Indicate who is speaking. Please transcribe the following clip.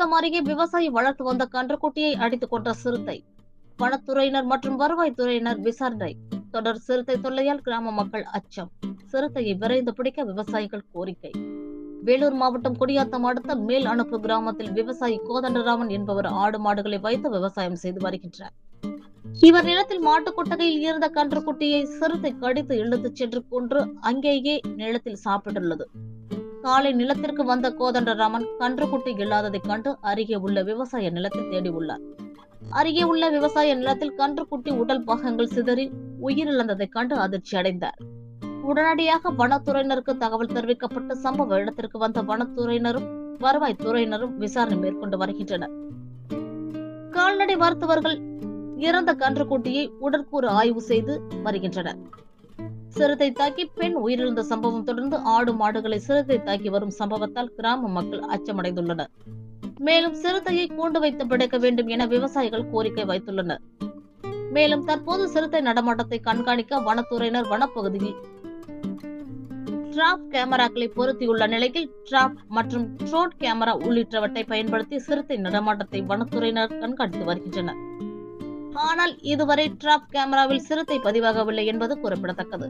Speaker 1: குடியாத்தம் அருகே விவசாயி வளர்த்து வந்த கன்றுக்குட்டியை அடித்துக் கொன்ற சிறுத்தை. வனத்துறையினர் மற்றும் வருவாய்த்துறையினர் விசாரணை. தொடர் சிறுத்தை தொல்லையால் கிராம மக்கள் அச்சம். சிறுத்தையை விரைந்து பிடிக்க விவசாயிகள் கோரிக்கை. வேலூர் மாவட்டம் குடியாத்தம் அடுத்த மேல் அனுப்பு கிராமத்தில் விவசாயி கோதண்டராமன் என்பவர் ஆடு மாடுகளை வைத்து விவசாயம் செய்து வருகின்றார். இவர் நிலத்தில் மாட்டு கொட்டகையில் இருந்த கன்றுக்குட்டியை சிறுத்தை கடித்து இழுத்துச் சென்று கொன்று அங்கேயே நிலத்தில் சாப்பிட்டுள்ளது. காலை நிலத்திற்கு வந்த கோதண்டராமன் கன்றுக்குட்டி இல்லாததைக் கண்டு அருகே உள்ள விவசாய நிலத்தில் தேடி உள்ளார். அருகே உள்ள விவசாய நிலத்தில் கன்றுக்குட்டி உடல் பாகங்கள் சிதறி உயிரிழந்ததைக் கண்டு அதிர்ச்சி அடைந்தார். உடனடியாக வனத்துறையினருக்கு தகவல் தெரிவிக்கப்பட்டு சம்பவ இடத்திற்கு வந்த வனத்துறையினரும் வருவாய்த்துறையினரும் விசாரணை மேற்கொண்டு வருகின்றனர். கால்நடை மருத்துவர்கள் இறந்த கன்றுக்குட்டியை உடற்கூறு ஆய்வு செய்து வருகின்றனர். சிறுத்தை தாக்கி பெண் உயிரிழந்த சம்பவம் தொடர்ந்து ஆடு மாடுகளை சிறுத்தை தாக்கி வரும் சம்பவத்தால் கிராம மக்கள் அச்சமடைந்துள்ளனர். மேலும் சிறுத்தையை கூண்டு வைத்து பிடிக்க வேண்டும் என விவசாயிகள் கோரிக்கை வைத்துள்ளனர். மேலும் தற்போது சிறுத்தை நடமாட்டத்தை கண்காணிக்க வனத்துறையினர் வனப்பகுதியில் டிராப் கேமராக்களை பொருத்தியுள்ள நிலையில் டிராப் மற்றும் ட்ரோட் கேமரா உள்ளிட்டவற்றை பயன்படுத்தி சிறுத்தை நடமாட்டத்தை வனத்துறையினர் கண்காணித்து வருகின்றனர். ஆனால் இதுவரை டிராப் கேமராவில் சிறுத்தை பதிவாகவில்லை என்பது குறிப்பிடத்தக்கது.